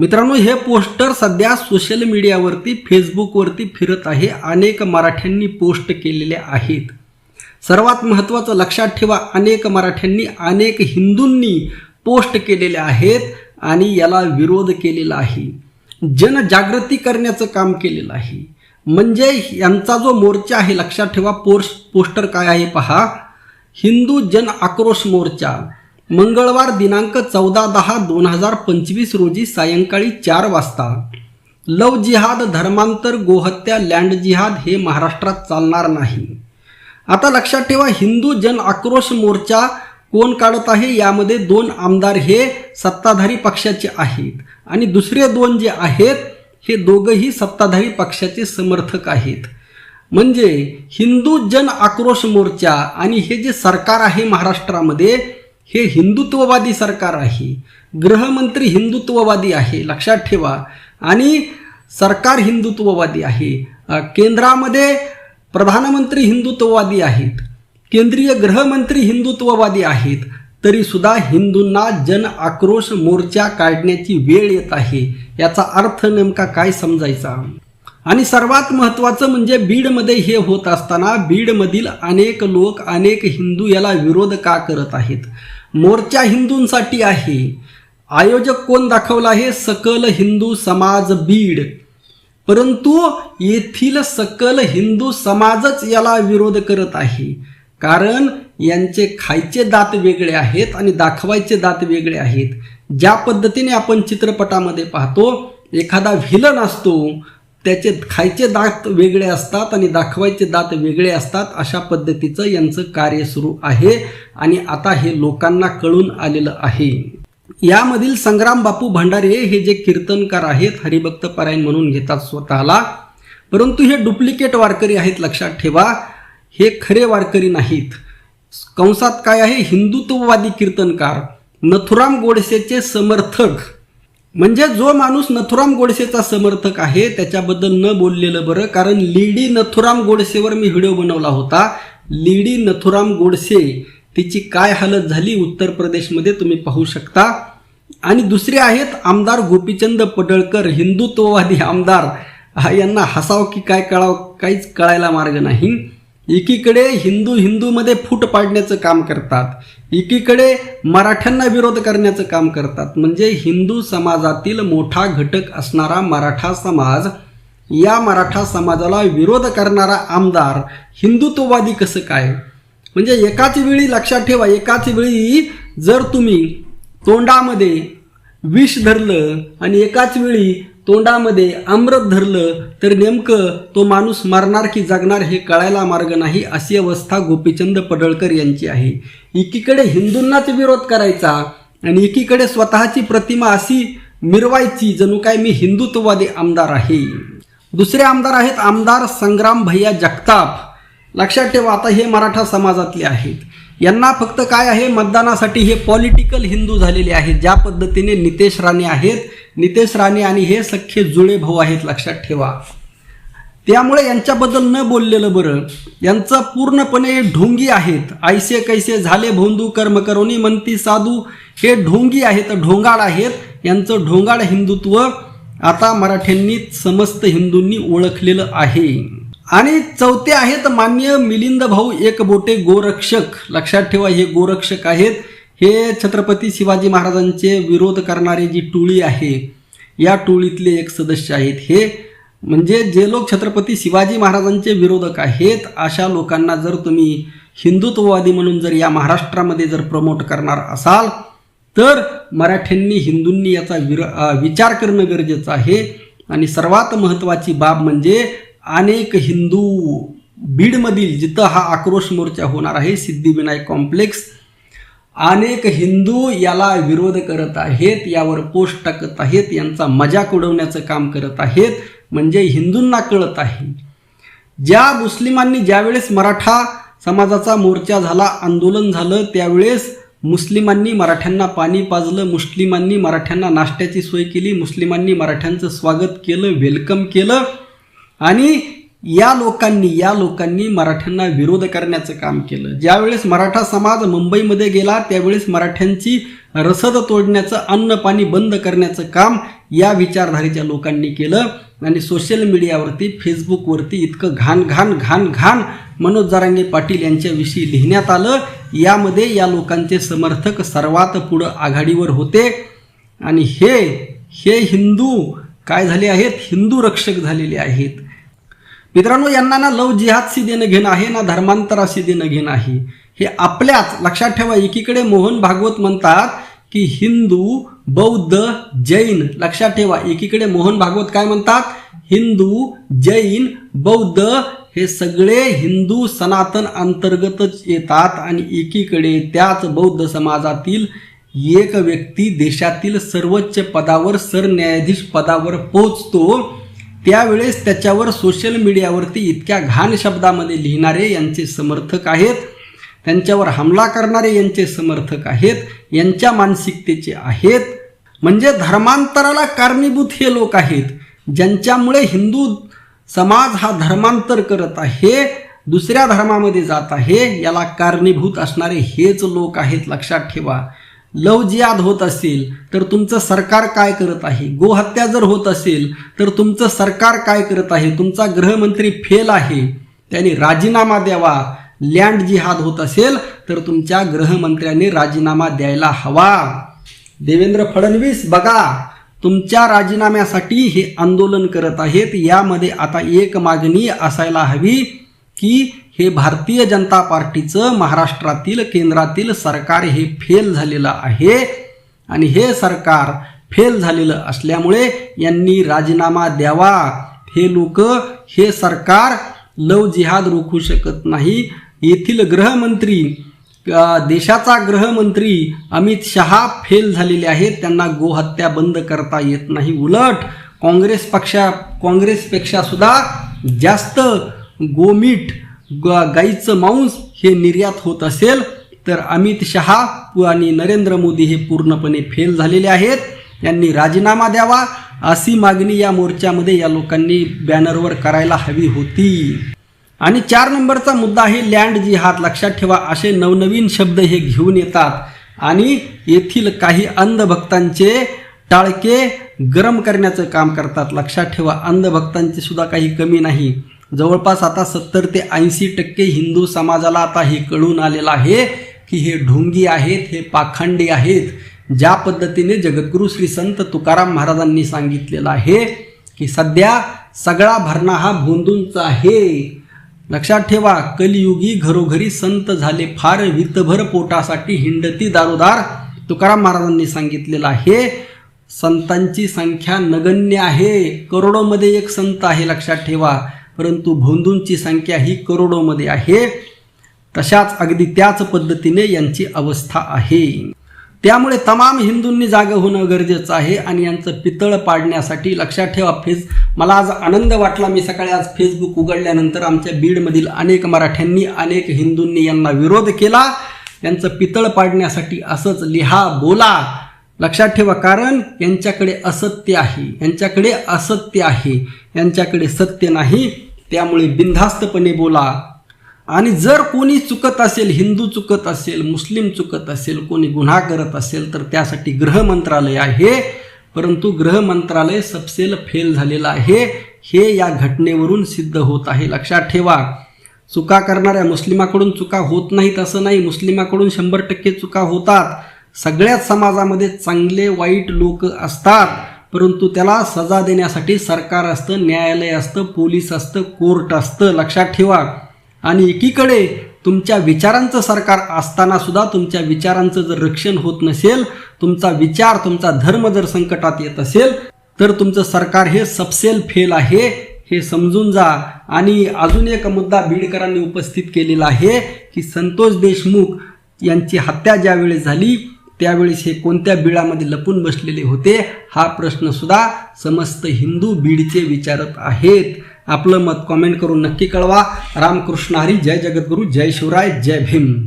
मित्रांनो हे पोस्टर सध्या सोशल मीडियावरती फेसबुकवरती फिरत आहे. अनेक मराठ्यांनी पोस्ट केलेले आहेत. सर्वात महत्त्वाचं लक्षात ठेवा अनेक मराठ्यांनी अनेक हिंदूंनी पोस्ट केलेले आहेत आणि याला विरोध केलेला आहे. जनजागृती करण्याचं काम केलेलं आहे. म्हणजे यांचा जो मोर्चा आहे लक्षात ठेवा पोस्ट पोस्टर काय आहे पहा. हिंदू जन आक्रोश मोर्चा. मंगळवार दिनांक चौदा दहा दोन हजार पंचवीस रोजी सायंकाळी चार वाजता. लव जिहाद धर्मांतर गोहत्या लँड जिहाद हे महाराष्ट्रात चालणार नाही. आता लक्षात ठेवा हिंदू जन आक्रोश मोर्चा कोण काढत आहे? यामध्ये दोन आमदार हे सत्ताधारी पक्षाचे आहेत आणि दुसरे दोन जे आहेत हे दोघंही सत्ताधारी पक्षाचे समर्थक आहेत. म्हणजे हिंदू जन आक्रोश मोर्चा आणि हे जे सरकार आहे महाराष्ट्रामध्ये हे हिंदुत्ववादी सरकार आहे. गृहमंत्री हिंदुत्ववादी आहे लक्षात ठेवा. आणि सरकार हिंदुत्ववादी आहे. केंद्रामध्ये प्रधानमंत्री हिंदुत्ववादी आहेत. केंद्रीय गृहमंत्री हिंदुत्ववादी आहेत. तरी सुद्धा हिंदूंना जन आक्रोश मोर्चा काढण्याची वेळ येत आहे. याचा अर्थ नेमका काय समजायचा? आणि सर्वात महत्त्वाचं म्हणजे बीडमध्ये हे होत असताना बीडमधील अनेक लोक अनेक हिंदू याला विरोध का करत आहेत? मोर्चा हिंदूंसाठी आहे. आयोजक कोण दाखवला आहे? सकल हिंदू समाज बीड. परंतु येथील सकल हिंदू समाजच याला विरोध करत आहे. कारण यांचे खायचे दात वेगळे आहेत आणि दाखवायचे दात वेगळे आहेत. ज्या पद्धतीने आपण चित्रपटामध्ये पाहतो एखादा व्हिलन असतो त्याचे खायचे दात वेगळे असतात आणि दाखवायचे दात वेगळे असतात अशा पद्धतीचं यांचं कार्य सुरू आहे. आणि आता हे लोकांना कळून आलेलं आहे. यामधील संग्राम बापू भंडारे हे जे कीर्तनकार आहेत हरिभक्त परायण म्हणून घेतात स्वतःला. परंतु हे डुप्लिकेट वारकरी आहेत लक्षात ठेवा. हे खरे वारकरी नाहीत. कंसात काय आहे? हिंदुत्ववादी कीर्तनकार नथुराम गोडसेचे समर्थक. म्हणजे जो माणूस नथुराम गोडसेचा समर्थक आहे त्याच्याबद्दल न बोललेलं बरं कारण लीडी नथुराम गोडसेवर मी व्हिडिओ बनवला होता. लीडी नथुराम गोडसे तिची काय हालत झाली उत्तर प्रदेशमध्ये तुम्ही पाहू शकता. आणि दुसरे आहेत आमदार गोपीचंद पडळकर हिंदुत्ववादी आमदार. हा, यांना हसाव की काय कळाव काहीच कळायला मार्ग नाही. एकीकडे हिंदू हिंदूमध्ये फूट पाडण्याचं काम करतात एकीकडे मराठ्यांना विरोध करण्याचं काम करतात. म्हणजे हिंदू समाजातील मोठा घटक असणारा मराठा समाज या मराठा समाजाला विरोध करणारा आमदार हिंदुत्ववादी कसं काय? म्हणजे एकाच वेळी लक्षात ठेवा एकाच वेळी जर तुम्ही तोंडामध्ये विष धरलं आणि एकाच वेळी तोंडामध्ये अमृत धरलं तर नेमकं तो माणूस मरणार की जगणार हे कळायला मार्ग नाही अशी अवस्था गोपीचंद पडळकर यांची आहे. एकीकडे हिंदूंनाच विरोध करायचा आणि एकीकडे स्वतःची प्रतिमा अशी मिरवायची जणू काय मी हिंदुत्ववादी आमदार आहे. दुसरे आमदार आहेत आमदार संग्राम भैया जगताप. लक्षात ठेवा आता हे मराठा समाजातले आहेत. यांना फक्त काय आहे मतदानासाठी हे पॉलिटिकल हिंदू झालेले आहेत. ज्या पद्धतीने नितेश राणे आहेत नितेश राणे आणि हे सख्खे जुळे भाऊ आहेत लक्षात ठेवा. त्यामुळे यांच्याबद्दल न बोललेलं बरं. यांचं पूर्णपणे ढोंगी आहेत. ऐसे कैसे झाले भोंदू कर्म करोनी म्हणती साधू. हे ढोंगी आहेत ढोंगाळ आहेत. यांचं ढोंगाळ हिंदुत्व आता मराठ्यांनी समस्त हिंदूंनी ओळखलेलं आहे. आणि चौथे आहेत मान्य मिलिंद भाऊ एकबोटे गोरक्षक. लक्षात ठेवा हे गोरक्षक आहेत. हे छत्रपती शिवाजी महाराजांचे विरोध करणारी जी टोळी आहे या टोळीतले एक सदस्य आहेत. हे म्हणजे जे लोक छत्रपती शिवाजी महाराजांचे विरोधक आहेत अशा लोकांना जर तुम्ही हिंदुत्ववादी म्हणून जर या महाराष्ट्रामध्ये जर प्रमोट करणार असाल तर मराठ्यांनी हिंदूंनी याचा विर विचार करणं गरजेचं आहे. आणि सर्वात महत्त्वाची बाब म्हणजे अनेक हिंदू बीडमधील जिथं हा आक्रोश मोर्चा होणार आहे सिद्धिविनायक कॉम्प्लेक्स अनेक हिंदू याला विरोध करत आहेत यावर पोस्ट टाकत आहेत यांचा मजाक उडवण्याचं काम करत आहेत म्हणजे हिंदूंना कळत आहे. ज्या मुस्लिमांनी ज्यावेळेस मराठा समाजाचा मोर्चा झाला आंदोलन झालं त्यावेळेस मुस्लिमांनी मराठ्यांना पाणी पाजलं मुस्लिमांनी मराठ्यांना नाश्त्याची सोय केली मुस्लिमांनी मराठ्यांचं स्वागत केलं वेलकम केलं आणि या लोकांनी या लोकांनी मराठ्यांना विरोध करण्याचं काम केलं. ज्यावेळेस मराठा समाज मुंबईमध्ये गेला त्यावेळेस मराठ्यांची रसद तोडण्याचं अन्न पाणी बंद करण्याचं काम या विचारधारेच्या लोकांनी केलं. आणि सोशल मीडियावरती फेसबुकवरती इतकं घाण घाण घाण घाण मनोज जारांगे पाटील यांच्याविषयी लिहिण्यात आलं. यामध्ये या लोकांचे समर्थक सर्वात पुढं आघाडीवर होते. आणि हे हे हिंदू काय झाले आहेत? हिंदू रक्षक झालेले आहेत. मित्रांनो यांना ना लव जिहादशी देणं घेणं आहे ना धर्मांतराशी देणं घेणं आहे. हे आपल्याच लक्षात ठेवा एकीकडे मोहन भागवत म्हणतात की हिंदू बौद्ध जैन लक्षात ठेवा एकीकडे मोहन भागवत काय म्हणतात? हिंदू जैन बौद्ध हे सगळे हिंदू सनातन अंतर्गतच येतात आणि एकीकडे त्याच बौद्ध समाजातील एक व्यक्ती देशातील सर्वोच्च पदावर सरन्यायाधीश पदावर पोहोचतो. त्यावेळेस त्याच्यावर सोशल मीडियावरती इतक्या घाण शब्दामध्ये लिहिणारे यांचे समर्थक आहेत. त्यांच्यावर हमला करणारे यांचे समर्थक आहेत. यांच्या मानसिकतेचे आहेत. म्हणजे धर्मांतराला कारणीभूत हे लोक आहेत. ज्यांच्यामुळे हिंदू समाज हा धर्मांतर करत आहे दुसऱ्या धर्मामध्ये जात आहे याला कारणीभूत असणारे हेच लोक आहेत. लक्षात ठेवा. लव जियाद होत असेल तर तुमचं सरकार काय करत आहे? गोहत्या जर होत असेल तर तुमचं सरकार काय करत आहे? तुमचा गृहमंत्री फेल आहे त्यांनी राजीनामा द्यावा. लँड जिहाद होत असेल तर तुमच्या गृहमंत्र्यांनी राजीनामा द्यायला हवा. देवेंद्र फडणवीस बघा तुमच्या राजीनाम्यासाठी हे आंदोलन करत आहेत. यामध्ये आता एक मागणी असायला हवी की हे भारतीय जनता पार्टीचं महाराष्ट्रातील केंद्रातील सरकार हे फेल झालेलं आहे. आणि हे सरकार फेल झालेलं असल्यामुळे यांनी राजीनामा द्यावा. हे लोक हे सरकार लव जिहाद रोखू शकत नाही. येथील गृहमंत्री देशाचा गृहमंत्री अमित शहा फेल झालेले आहेत. त्यांना गोहत्या बंद करता येत नाही. उलट काँग्रेस पक्षा काँग्रेसपेक्षा सुद्धा जास्त गोमीठ गाईचं मांस हे निर्यात होत असेल तर अमित शहा आणि नरेंद्र मोदी हे पूर्णपणे फेल झालेले आहेत. यांनी राजीनामा द्यावा. अशी मागणी या मोर्चामध्ये या लोकांनी बॅनरवर करायला हवी होती. आणि चार नंबरचा मुद्दा आहे लँड जी हात लक्षात ठेवा असे नवनवीन शब्द हे घेऊन येतात. आणि येथील काही अंधभक्तांचे टाळके गरम करण्याचं काम करतात. लक्षात ठेवा अंधभक्तांचे सुद्धा काही कमी नाही. जवळपास आता सत्तर ते ऐंशी टक्के हिंदू समाजाला आता हे कळून आलेलं आहे की हे ढोंगी आहेत हे पाखंडी आहेत ज्या पद्धतीने जगद्गुरू श्री संत तुकाराम महाराजांनी सांगितलेलं आहे की सध्या सगळा भरणा हा भोंदूंचा आहे. लक्षात ठेवा कलियुगी घरोघरी संत झाले फार वितभर पोटासाठी हिंडती दारोदार तुकाराम महाराजांनी सांगितलेलं आहे. संतांची संख्या नगण्य आहे. करोडोमध्ये एक संत आहे लक्षात ठेवा. परंतु भोंदूंची संख्या ही करोडोमध्ये आहे. तशाच अगदी त्याच पद्धतीने यांची अवस्था आहे. त्यामुळे तमाम हिंदूंनी जागं होणं गरजेचं आहे आणि यांचं पितळ पाडण्यासाठी लक्षात ठेवा फेस मला आज आनंद वाटला. मी सकाळी आज फेसबुक उघडल्यानंतर आमच्या बीडमधील अनेक मराठ्यांनी अनेक हिंदूंनी यांना विरोध केला. यांचं पितळ पाडण्यासाठी असंच लिहा बोला. लक्षात ठेवा कारण यांच्याकडे असत्य आहे. यांच्याकडे असत्य आहे. यांच्याकडे सत्य नाही. त्यामुळे बिनधास्तपणे बोला. आणि जर कोणी चुकत असेल हिंदू चुकत असेल मुस्लिम चुकत असेल कोणी गुन्हा करत असेल तर त्यासाठी गृह मंत्रालय आहे. परंतु गृह मंत्रालय सपसेल फेल झालेलं आहे. हे या घटनेवरून सिद्ध होत आहे. लक्षात ठेवा. चुका करणाऱ्या मुस्लिमाकडून चुका होत नाहीत असं नाही. मुस्लिमाकडून शंभर टक्के चुका होतात. सगळ्याच समाजामध्ये चांगले वाईट लोक असतात. परंतु त्याला सजा देण्यासाठी सरकार असतं न्यायालय असतं पोलीस असतं कोर्ट असतं. लक्षात ठेवा. आणि एकीकडे तुमच्या विचारांचं सरकार असताना सुद्धा तुमच्या विचारांचं जर रक्षण होत नसेल तुमचा विचार तुमचा धर्म जर संकटात येत असेल तर तुमचं सरकार हे सबसेल फेल आहे हे समजून जा. आणि अजून एक मुद्दा बीडकरांनी उपस्थित केलेला आहे की संतोष देशमुख यांची हत्या ज्यावेळेस झाली त्यावेळेस हे कोणत्या बिळामध्ये लपून बसलेले होते? हा प्रश्न सुद्धा समस्त हिंदू बीडचे विचारत आहेत. आपलं मत कॉमेंट करून नक्की कळवा. रामकृष्ण हरी जय जगद्गुरू जय शिवराय जय भीम.